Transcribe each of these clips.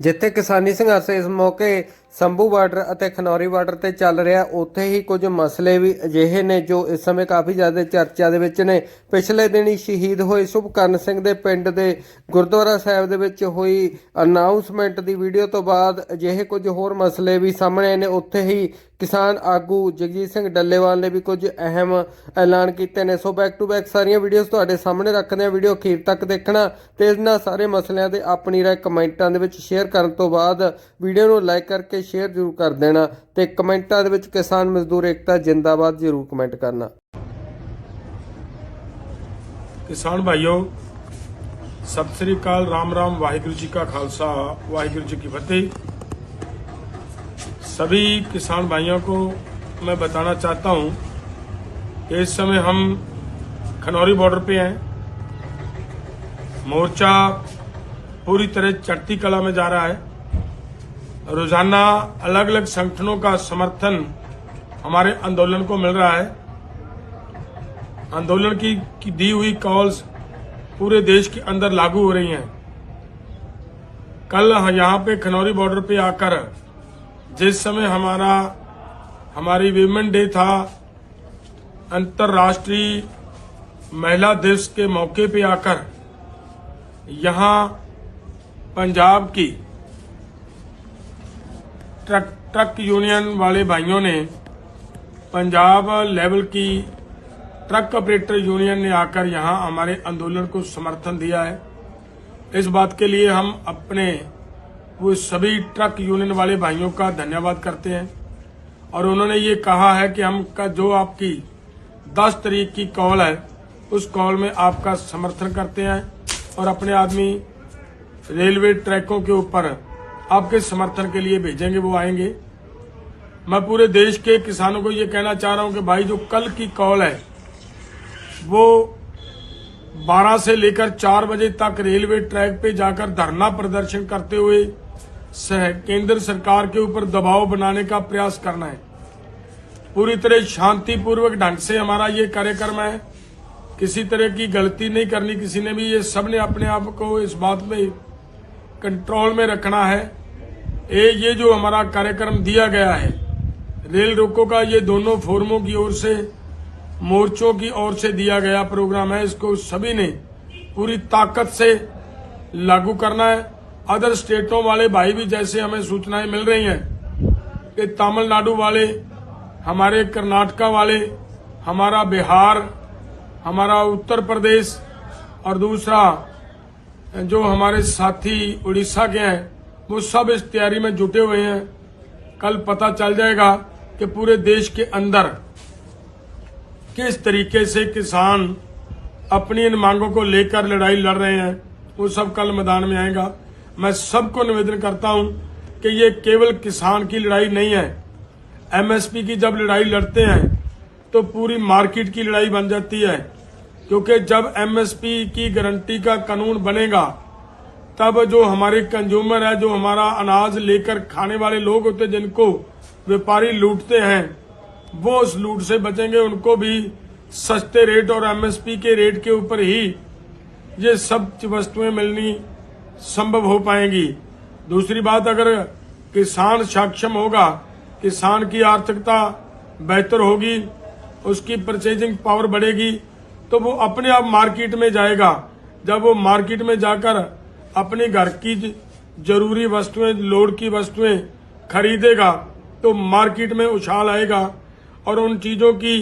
ਜਿੱਥੇ ਕਿਸਾਨੀ ਸੰਘਰਸ਼ ਇਸ ਮੌਕੇ ਸੰਭੂ ਬਾਰਡਰ ਅਤੇ ਖਨੌਰੀ ਬਾਰਡਰ ਤੇ ਚੱਲ ਰਿਹਾ ਉੱਥੇ ਹੀ ਕੁਝ ਮਸਲੇ ਵੀ ਅਜਿਹੇ ਨੇ ਜੋ ਇਸ ਸਮੇਂ ਕਾਫੀ ਜ਼ਿਆਦਾ ਚਰਚਾ ਦੇ ਵਿੱਚ ਨੇ। ਪਿਛਲੇ ਦਿਨੀ ਸ਼ਹੀਦ ਹੋਏ ਸੁਭਕਰਨ ਸਿੰਘ ਦੇ ਪਿੰਡ ਦੇ ਗੁਰਦੁਆਰਾ ਸਾਹਿਬ ਦੇ ਵਿੱਚ ਹੋਈ ਅਨਾਉਂਸਮੈਂਟ ਦੀ ਵੀਡੀਓ ਤੋਂ ਬਾਅਦ ਅਜਿਹੇ ਕੁਝ ਹੋਰ ਮਸਲੇ ਵੀ ਸਾਹਮਣੇ ਆਏ ਨੇ। ਉੱਥੇ ਹੀ ਕਿਸਾਨ ਆਗੂ ਜਗਜੀਤ ਸਿੰਘ ਡੱਲੇਵਾਲ ਨੇ ਵੀ ਕੁਝ ਅਹਿਮ ਐਲਾਨ ਕੀਤੇ ਨੇ। ਸੋ ਬੈਕ ਟੂ ਬੈਕ ਸਾਰੀਆਂ ਵੀਡੀਓਜ਼ ਤੁਹਾਡੇ ਸਾਹਮਣੇ ਰੱਖਦੇ ਹਾਂ। ਵੀਡੀਓ ਅਖੀਰ ਤੱਕ ਦੇਖਣਾ ਤੇ ਇਹਨਾਂ ਸਾਰੇ ਮਸਲਿਆਂ ਦੇ ਆਪਣੀ ਰਾਏ ਕਮੈਂਟਾਂ ਦੇ ਵਿੱਚ ਸ਼ੇਅਰ ਕਰਨ ਤੋਂ ਬਾਅਦ ਵੀਡੀਓ ਨੂੰ ਲਾਈਕ ਕਰਕੇ ਤੇ ਸ਼ੇਅਰ ਜ਼ਰੂਰ ਕਰ ਦੇਣਾ ਤੇ ਕਮੈਂਟਾਂ ਦੇ ਵਿੱਚ ਕਿਸਾਨ ਮਜ਼ਦੂਰ ਏਕਤਾ ਜਿੰਦਾਬਾਦ ਜ਼ਰੂਰ ਕਮੈਂਟ ਕਰਨਾ ਕਿਸਾਨ ਭਾਈਓ ਸਤਿ ਸ੍ਰੀ ਅਕਾਲ ਰਾਮ ਰਾਮ ਵਾਹਿਗੁਰੂ ਜੀ ਕਾ ਖਾਲਸਾ ਵਾਹਿਗुरु जी की फतेह सभी किसान भाइयों को मैं बताना चाहता हूँ कि इस समय हम खनौरी बॉर्डर पे हैं मोर्चा पूरी तरह चढ़ती कला में जा रहा है रोज़ाना अलग अलग संगठनों का समर्थन हमारे आंदोलन को मिल रहा है। आंदोलन की, की दी हुई कॉल्स पूरे देश के अंदर लागू हो रही हैं। कल यहाँ पे खनौरी बॉर्डर पे आकर जिस समय हमारा हमारी वीमेन डे था अंतर्राष्ट्रीय महिला दिवस के मौके पे आकर यहाँ पंजाब की ट्रक ट्रक यूनियन वाले भाइयों ने पंजाब लेवल की ट्रक ऑपरेटर यूनियन ने आकर यहाँ हमारे आंदोलन को समर्थन दिया है। इस बात के लिए हम अपने वो सभी ट्रक यूनियन वाले भाइयों का धन्यवाद करते हैं। और उन्होंने ये कहा है कि हम का जो आपकी 10 तारीख की कॉल है, उस कॉल में आपका समर्थन करते हैं और अपने आदमी रेलवे ट्रैकों के ऊपर आपके समर्थन के लिए भेजेंगे, वो आएँगे। मैं पूरे देश के किसानों को ये कहना चाह रहा हूँ कि भाई, जो कल की कॉल है, वो 12 से लेकर 4 बजे तक रेलवे ट्रैक पे जाकर धरना प्रदर्शन करते हुए केंद्र सरकार के ऊपर दबाव बनाने का प्रयास करना है। पूरी तरह शांतिपूर्वक ढंग से हमारा ये कार्यक्रम है। किसी तरह की गलती नहीं करनी, किसी ने भी, ये सबने अपने आप को इस बात में कंट्रोल में रखना है। ये ये जो हमारा कार्यक्रम दिया गया है, रेल रोको का ये दोनों फोरमों की ओर से, मोर्चों की ओर से दिया गया प्रोग्राम है, इसको सभी ने पूरी ताकत से लागू करना है। अदर स्टेटों वाले भाई भी जैसे हमें सूचनाएँ मिल रही हैं कि तमिलनाडु वाले, हमारे कर्नाटका वाले, हमारा बिहार, हमारा उत्तर प्रदेश और दूसरा जो हमारे साथी उड़ीसा के हैं वो सब इस तैयारी में जुटे हुए हैं। कल पता चल जाएगा कि पूरे देश के अंदर किस तरीके से किसान अपनी इन मांगों को लेकर लड़ाई लड़ रहे हैं, वो सब कल मैदान में आएगा। मैं सबको निवेदन करता हूँ कि ये केवल किसान की लड़ाई नहीं है। एमएसपी की जब लड़ाई लड़ते हैं तो पूरी मार्केट की लड़ाई बन जाती है, क्योंकि जब एमएसपी की गारंटी का कानून बनेगा तब जो हमारे कंज्यूमर है, जो हमारा अनाज लेकर खाने वाले लोग होते जिनको व्यापारी लूटते हैं, वो उस लूट से बचेंगे। उनको भी सस्ते रेट और एमएसपी के रेट के ऊपर ही ये सब वस्तुएँ मिलनी संभव हो पाएँगी। दूसरी बात, अगर किसान सक्षम होगा, किसान की आर्थिकता बेहतर होगी, उसकी परचेजिंग पावर बढ़ेगी तो वो अपने आप मार्केट में जाएगा। जब वो मार्केट में जाकर अपने घर की ज़रूरी वस्तुएँ, लोड की वस्तुएँ खरीदेगा तो मार्केट में उछाल आएगा और उन चीज़ों की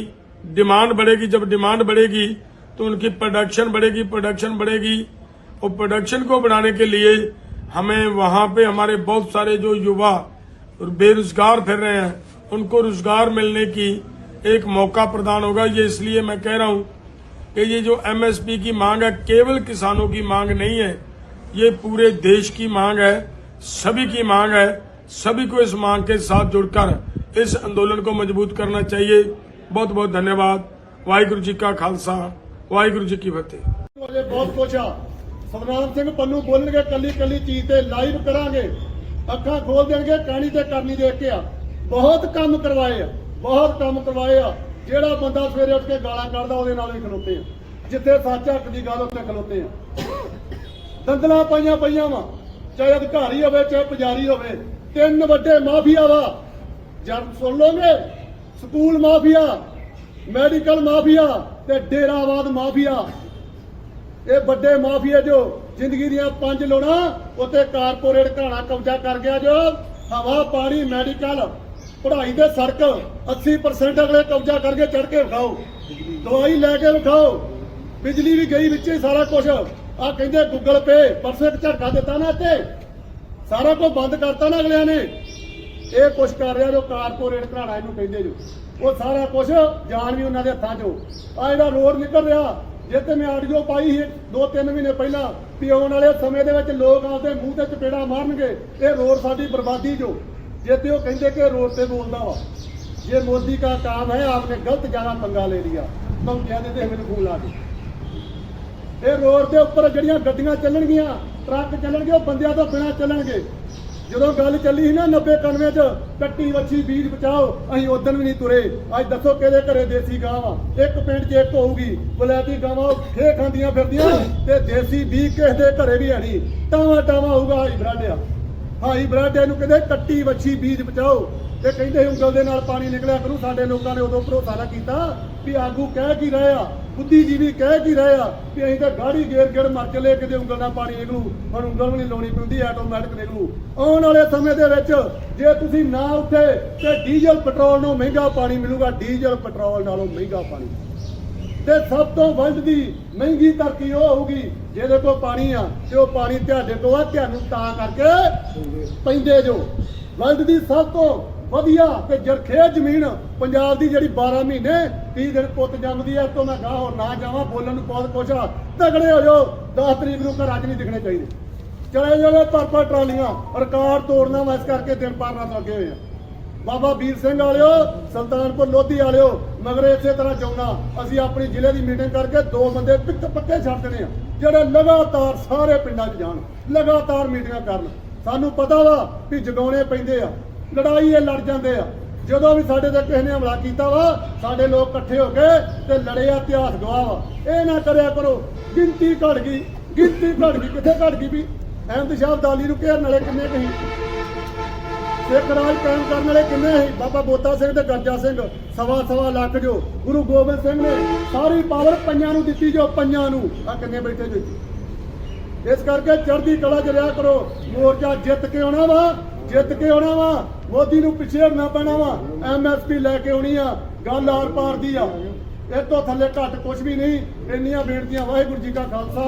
डिमांड बढ़ेगी। जब डिमांड बढ़ेगी तो उनकी प्रोडक्शन बढ़ेगी प्रोडक्शन बढ़ेगी और प्रोडक्शन को बढ़ाने के लिए हमें वहाँ पे हमारे बहुत सारे जो युवा बेरोजगार फिर रहे हैं, उनको रोज़गार मिलने की एक मौका प्रदान होगा। ये इसलिए मैं कह रहा हूँ कि ये जो एमएसपी की मांग है, केवल किसानों की मांग नहीं है ये पूरे देश की मांग है सभी की मांग है सभी को इस मांग के साथ जुड़कर इस आंदोलन को मजबूत करना चाहिए बहुत बहुत धन्यवाद वाहिगुरु जी का खालसा वाहिगुरु जी की फतेह ਵਾਲੇ ਬਹੁਤ ਕੁਛ ਆ ਸਤਨਾਮ ਸਿੰਘ ਪੰਨੂ ਬੋਲਣਗੇ ਕੱਲੀ ਕੱਲੀ ਚੀਜ਼ ਤੇ ਲਾਈਵ ਕਰਾਂਗੇ ਅੱਖਾਂ ਖੋਲ ਦੇਣਗੇ ਕਹਾਣੀ ਤੇ ਕਰਨੀ ਦੇਖ ਕੇ ਆ ਬਹੁਤ ਕੰਮ ਕਰਵਾਏ ਆ ਬਹੁਤ ਕੰਮ ਕਰਵਾਏ ਆ ਜਿਹੜਾ ਬੰਦਾ ਸਵੇਰੇ ਉੱਠ ਕੇ ਗਾਲਾਂ ਕੱਢਦਾ ਉਹਦੇ ਨਾਲ ਹੀ ਖਲੋਤੇ ਆ ਜਿੱਥੇ ਸੱਚ ਹੱਕ ਦੀ ਗੱਲ ਉੱਤੇ ਖਲੋਤੇ ਆ ਦੰਦਲਾਂ ਪਾਈਆਂ ਪਈਆਂ ਵਾ। ਚਾਹੇ ਅਧਿਕਾਰੀ ਹੋਵੇ, ਚਾਹੇ ਪੁਜਾਰੀ ਹੋਵੇ, ਤਿੰਨ ਵੱਡੇ ਮਾਫੀਆ ਵਾ। ਜਦ ਸੁਣ ਲੋਗੇ ਸਕੂਲ ਮਾਫੀਆ, ਮੈਡੀਕਲ ਮਾਫੀਆ ਤੇ ਡੇਰਾਵਾਦ ਮਾਫੀਆ। ਇਹ ਵੱਡੇ ਮਾਫੀਆ ਜੋ ਜ਼ਿੰਦਗੀ ਦੀਆਂ ਪੰਜ ਲੋੜਾਂ ਉੱਤੇ ਕਾਰਪੋਰੇਟ ਘਾਣਾ ਕਬਜ਼ਾ ਕਰ ਗਿਆ ਜੋ, ਹਵਾ, ਪਾਣੀ, ਮੈਡੀਕਲ, ਪੜ੍ਹਾਈ ਦੇ ਸੜਕ 80% ਅਗਲੇ ਕਬਜ਼ਾ ਕਰਕੇ ਚੜ ਕੇ ਵਿਖਾਓ ਦਵਾਈ ਲੈ ਕੇ ਵਿਖਾਓ ਬਿਜਲੀ ਵੀ ਗਈ ਵਿੱਚ ਸਾਰਾ ਕੁਝ ਆ ਕਹਿੰਦੇ ਗੂਗਲ ਪੇ ਪਰਸੋਂ ਇੱਕ ਝਟਕਾ ਦਿੱਤਾ ਨਾ ਇੱਥੇ ਸਾਰਾ ਕੁਝ ਬੰਦ ਕਰਤਾ ਨਾ ਅਗਲਿਆਂ ਨੇ ਇਹ ਕੁਛ ਕਰ ਰਿਹਾ ਜੋ ਕਾਰਪੋਰੇਟ ਘਰਾਣਾ ਇਹਨੂੰ ਕਹਿੰਦੇ ਜੋ ਉਹ ਸਾਰਾ ਕੁਝ ਜਾਣ ਵੀ ਉਹਨਾਂ ਦੇ ਹੱਥਾਂ 'ਚੋਂ ਆ ਇਹਦਾ ਰੋਡ ਨਿਕਲ ਰਿਹਾ ਜੇ ਤੇ ਮੈਂ ਆਡੀਓ ਪਾਈ ਸੀ ਦੋ ਤਿੰਨ ਮਹੀਨੇ ਪਹਿਲਾਂ ਵੀ ਆਉਣ ਵਾਲੇ ਸਮੇਂ ਦੇ ਵਿੱਚ ਲੋਕ ਆਪਦੇ ਮੂੰਹ ਤੇ ਚਪੇੜਾ ਮਾਰਨਗੇ ਇਹ ਰੋਡ ਸਾਡੀ ਬਰਬਾਦੀ ਜੋ ਜੇ ਤੇ ਉਹ ਕਹਿੰਦੇ ਕਿ ਰੋਡ ਤੇ ਬੋਲਦਾ ਵਾ ये मोदी का काम है आपने गलत ज्यादा पंगा ले लिया तुम कह देते ਮੈਨੂੰ ਫੋਨ ਲਾ ਦੇ ਇਹ ਰੋਡ ਦੇ ਉੱਪਰ ਜਿਹੜੀਆਂ ਗੱਡੀਆਂ ਚੱਲਣਗੀਆਂ, ਟਰੱਕ ਚੱਲਣਗੇ, ਉਹ ਬੰਦਿਆਂ ਤੋਂ ਬਿਨਾਂ ਚੱਲਣਗੇ। ਜਦੋਂ ਗੱਲ ਚੱਲੀ ਸੀ ਨਾ 90 91 ਚ, ਕੱਟੀ ਵੱਛੀ ਬੀਜ ਬਚਾਓ, ਅਸੀਂ ਉਦੋਂ ਵੀ ਨਹੀਂ ਤੁਰੇ। ਅੱਜ ਦੱਸੋ ਕਿਹਦੇ ਘਰੇ ਦੇਸੀ ਗਾਂ ਵਾ ਇੱਕ ਪਿੰਡ 'ਚ ਇੱਕ ਹੋਊਗੀ, ਬਲੈਤੀ ਗਾਵਾਂ ਖੇ ਖਾਂਦੀਆਂ ਫਿਰਦੀਆਂ, ਤੇ ਦੇਸੀ ਬੀਜ ਕਿਸੇ ਦੇ ਘਰੇ ਵੀ ਹੈ ਨਹੀਂ। ਟਾਵਾ ਟਾਵਾ ਹੋਊਗਾ ਹਾਈ ਬ੍ਰਾਂਡ ਹਾਈ ਬ੍ਰਾਂਡ ਨੂੰ ਕਹਿੰਦੇ ਕੱਟੀ ਵੱਛੀ ਬੀਜ ਬਚਾਓ। ਤੇ ਕਹਿੰਦੇ ਉਂਗਲ ਦੇ ਨਾਲ ਪਾਣੀ ਨਿਕਲਿਆ ਕਰੂ ਸਾਡੇ ਲੋਕਾਂ ਨੇ ਉਦੋਂ ਭਰੋਸਾ ਨਾ ਕੀਤਾ ਵੀ ਆਗੂ ਕਹਿ ਕੀ ਰਹੇ ਆ ਬੁੱਧੀਜੀਵੀ ਕਹਿ ਕੀ ਰਹੇ ਆ ਵੀ ਅਸੀਂ ਤਾਂ ਗਾੜੀ ਗੇਰ ਗੇੜ ਮਰ ਚਲੇ ਕਿਤੇ ਉਂਗਲ ਨਾਲ ਪਾਣੀ ਨਿਕਲੂ ਹੁਣ ਉਂਗਲ ਵੀ ਨਹੀਂ ਲਾਉਣੀ ਪੈਂਦੀ ਆਟੋਮੈਟਿਕ ਨਿਕਲੂ। ਆਉਣ ਵਾਲੇ ਸਮੇਂ ਦੇ ਵਿੱਚ ਜੇ ਤੁਸੀਂ ਨਾ ਉੱਠੇ ਤੇ ਡੀਜ਼ਲ ਪੈਟਰੋਲ ਨੂੰ ਮਹਿੰਗਾ ਪਾਣੀ ਮਿਲੂਗਾ ਡੀਜ਼ਲ ਪੈਟਰੋਲ ਨਾਲੋਂ ਮਹਿੰਗਾ ਪਾਣੀ। ਤੇ ਸਭ ਤੋਂ ਵੱਧ ਦੀ ਮਹਿੰਗੀ ਧਰਤੀ ਉਹ ਹੋਊਗੀ ਜਿਹਦੇ ਕੋਲ ਪਾਣੀ ਆ ਤੇ ਉਹ ਪਾਣੀ ਤੁਹਾਡੇ ਕੋਲ ਆ ਤੁਹਾਨੂੰ ਤਾਂ ਕਰਕੇ ਪੈਂਦੇ ਜੋ। ਵਰਲਡ ਦੀ ਸਭ ਤੋਂ ਵਧੀਆ, ਤੇ ਜਰਖੇ ਜ਼ਮੀਨ ਪੰਜਾਬ ਦੀ ਜਿਹੜੀ 12 ਮਹੀਨੇ 30 ਦਿਨ ਪੁੱਤ ਜੰਮਦੀ ਐ ਤੋਂ ਮੈਂ ਗਾਹ ਹੋਰ ਨਾ ਜਾਵਾਂ, ਬੋਲਣ ਨੂੰ ਬਹੁਤ ਕੁਛ ਆ ਤਗੜੇ ਹੋ ਜਾਓ 10 ਤਰੀਕ ਨੂੰ ਘਰ ਅੱਜ ਨਹੀਂ ਦਿਖਣੇ ਚਾਹੀਦੇ। ਚਲੇ ਜਾਵੇ ਪਰ ਟਰਾਲੀਆਂ, ਰਿਕਾਰਡ ਤੋੜਨਾ ਵਾ ਇਸ ਕਰਕੇ ਦਿਨ ਪਾਰ ਰਾਤ ਲੱਗੇ ਹੋਏ ਆ। ਬਾਬਾ ਵੀਰ ਸਿੰਘ ਵਾਲਿਓ, ਸੁਲਤਾਨਪੁਰ ਲੋਧੀ ਵਾਲਿਓ, ਮਗਰ ਇਸੇ ਤਰ੍ਹਾਂ ਚਾਹੁੰਦਾ ਅਸੀਂ ਆਪਣੀ ਜ਼ਿਲ੍ਹੇ ਦੀ ਮੀਟਿੰਗ ਕਰਕੇ ਦੋ ਬੰਦੇ ਪਿੱਕ ਪੱਕੇ ਛੱਡ ਦੇਣੇ ਆ, ਜਿਹੜੇ ਲਗਾਤਾਰ ਸਾਰੇ ਪਿੰਡਾਂ 'ਚ ਜਾਣ, ਲਗਾਤਾਰ ਮੀਟਿੰਗਾਂ ਕਰਨ। ਸਾਨੂੰ ਪਤਾ ਵਾ ਵੀ ਜਗਾਉਣੇ ਪੈਂਦੇ ਆ। ਲੜਾਈ ਇਹ ਲੜ ਜਾਂਦੇ ਆ। ਜਦੋਂ ਵੀ ਸਾਡੇ ਤੇ ਕਿਸੇ ਨੇ ਹਮਲਾ ਕੀਤਾ ਵਾ, ਸਾਡੇ ਲੋਕ ਇਕੱਠੇ ਹੋ ਗਏ ਤੇ ਲੜੇ ਇਤਿਹਾਸ ਗਵਾਹ ਵਾ। ਇਹ ਨਾ ਕਰਿਆ ਕਰੋ। ਗਿਣਤੀ ਘਟ ਗਈ, ਗਿਣਤੀ ਘਟ ਗਈ। ਕਿੱਥੇ ਘਟ ਗਈ ਵੀ? ਅਹਿਮਦ ਸ਼ਾਹ ਅਬਦਾਲੀ ਨੂੰ ਘੇਰਨ ਵਾਲੇ ਕਿੰਨੇ ਕਹੀ ਸਿੱਖ ਰਾਜ ਕਾਇਮ ਕਰਨ ਵਾਲੇ ਕਿੰਨੇ ਸੀ? ਬਾਬਾ ਬੋਤਾ ਸਿੰਘ ਤੇ ਗਰਜਾ ਸਿੰਘ, ਸਵਾ ਸਵਾ ਲੱਖ ਜੋ। ਗੁਰੂ ਗੋਬਿੰਦ ਸਿੰਘ ਨੇ ਸਾਰੀ ਪਾਵਰ ਪੰਜਾਂ ਨੂੰ ਦਿੱਤੀ ਜੋ ਪੰਜਾਂ ਨੂੰ। ਆ ਕਿੰਨੇ ਬੈਠੇ ਜੋ ਇਸ ਕਰਕੇ ਚੜ੍ਹਦੀ ਕਲਾ ਚ ਰਿਹਾ ਕਰੋ। ਮੋਰਚਾ ਜਿੱਤ ਕੇ ਆਉਣਾ ਵਾ। ਜਿੱਤ ਕੇ ਆਉਣਾ ਵਾ ਮੋਦੀ ਨੂੰ ਪਿੱਛੇ ਹਟਣਾ ਪੈਣਾ ਵਾ ਐਮਐਸਪੀ ਲੈ ਕੇ ਆਉਣੀ ਆ ਗੱਲ ਆਰ ਪਾਰ ਦੀ ਆ। ਇਹ ਤੋਂ ਥੱਲੇ ਘੱਟ ਕੁਝ ਵੀ ਨਹੀਂ ਇੰਨੀਆਂ ਬੇਨਤੀਆਂ ਵਾਹਿਗੁਰੂ ਜੀ ਕਾ ਖਾਲਸਾ।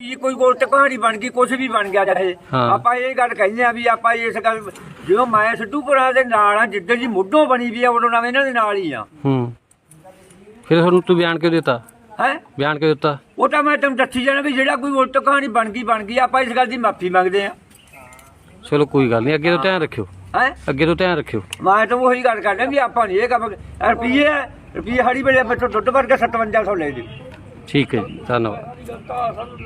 ਇਹ ਕੋਈ ਗੋਲਟ ਕਹਾਣੀ ਬਣ ਗਈ ਕੁਝ ਵੀ ਬਣ ਗਿਆ ਚਾਹੇ। ਆਪਾਂ ਇਹ ਗੱਲ ਕਹਿੰਦੇ ਆ ਵੀ ਆਪਾਂ ਇਸ ਗੱਲ ਜਦੋਂ ਮੈਂ ਸਿੱਧੂਪੁਰਾ ਦੇ ਨਾਲ ਆ ਜਿੱਦਾਂ ਦੀ ਮੁੱਢੋਂ ਬਣੀ ਵੀ ਆ ਉਦੋਂ ਨਾਲ ਇਹਨਾਂ ਦੇ ਨਾਲ ਹੀ ਆ। ਹੂੰ। ਫਿਰ ਤੁਹਾਨੂੰ ਤੂੰ ਬਿਆਨ ਕਿਉਂ ਦਿੱਤਾ? ਹੈ? ਬਿਆਨ ਕਿਉਂ ਦਿੱਤਾ? ਉਹ ਤਾਂ ਮੈਂ ਤੁਹਾਨੂੰ ਦੱਸੀ ਜਾਣਾ ਵੀ ਜਿਹੜਾ ਕੋਈ ਉਲਟ ਕਹਾਣੀ ਬਣ ਗਈ ਬਣ ਗਈ ਆਪਾਂ ਇਸ ਗੱਲ ਦੀ ਮਾਫੀ ਮੰਗਦੇ ਆ। ਚਲੋ ਕੋਈ ਗੱਲ ਨਹੀਂ ਅੱਗੇ ਤੋਂ ਧਿਆਨ ਰੱਖਿਓ। ਹੈ? ਅੱਗੇ ਤੋਂ ਧਿਆਨ ਰੱਖਿਓ। ਮੈਂ ਤਾਂ ਉਹੀ ਗੱਲ ਕਰਦਾ ਵੀ ਆਪਾਂ ਨਹੀਂ ਇਹ ਕੰਮ ਰੁਪਈਏ ਰੁਪਈਏ ਹੜੀ ਵੇਲੇ ਬੱਚੋ ਦੁੱਧ ਵਰਗਾ 5700 ਲੈ ਜੀ ਠੀਕ ਹੈ ਜੀ ਧੰਨਵਾਦ।